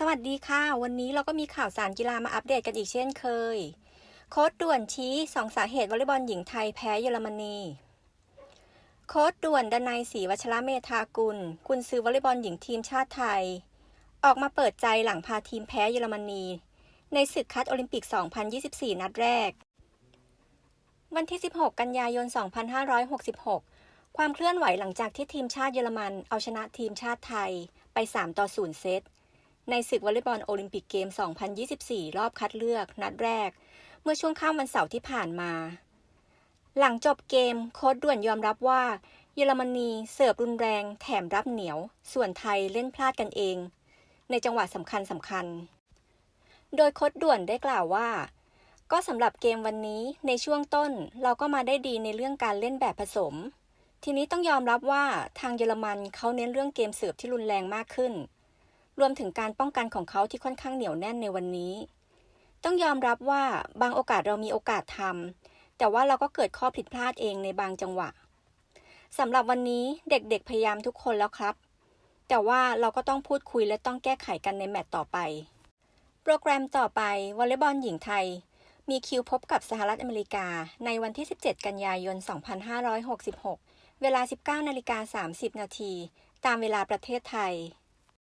สวัสดีค่ะ วันนี้เราก็มีข่าวสารกีฬามาอัปเดตกันอีกเช่นเคย โค้ดด่วนชี้สองสาเหตุวอลเลย์บอลหญิงไทยแพ้เยอรมนี โค้ดด่วนดนัยศรีวัชระเมธากุล กุนซือวอลเลย์บอลหญิงทีมชาติไทย ออกมาเปิดใจหลังพาทีมแพ้เยอรมนี ในศึกคัดโอลิมปิก 2024 นัดแรก วันที่ 16 กันยายน 2566 ความเคลื่อนไหวหลังจากที่ทีมชาติเยอรมัน เอาชนะทีมชาติไทยไป 3 ต่อ 0 เซต ในศึกวอลเลย์บอลโอลิมปิกเกม 2024 รอบคัดเลือก นัดแรก เมื่อช่วงค่ำวันเสาร์ที่ผ่านมา หลังจบเกมโค้ดด่วนยอมรับว่า เยอรมนีเสิร์ฟรุนแรง แถมรับเหนียว ส่วนไทยเล่นพลาดกันเอง ในจังหวะสำคัญสำคัญ โดยโค้ดด่วนได้กล่าวว่า ก็สำหรับเกมวันนี้ในช่วงต้นเราก็มาได้ดีในเรื่องการเล่นแบบผสม ทีนี้ต้องยอมรับว่าทางเยอรมันเขาเน้นเรื่องเกมเสิร์ฟที่รุนแรงมากขึ้น รวมถึงการป้องกันของเขาที่ค่อนข้างเหนียวแน่นในวันนี้ ต้องยอมรับว่าบางโอกาสเรามีโอกาสทำแต่ว่าเราก็เกิดข้อผิดพลาดเองในบางจังหวะสำหรับวันนี้เด็กๆพยายามทุกคนแล้วครับ แต่ว่าเราก็ต้องพูดคุยและต้องแก้ไขกันในแมตต์ต่อไป โปรแกรมต่อไปวอลเลย์บอลหญิงไทย มีคิวพบกับสหรัฐอเมริกา ในวันที่ 17 กันยายน 2566 เวลา 19นาฬิกา30 นาที ตามเวลาประเทศไทย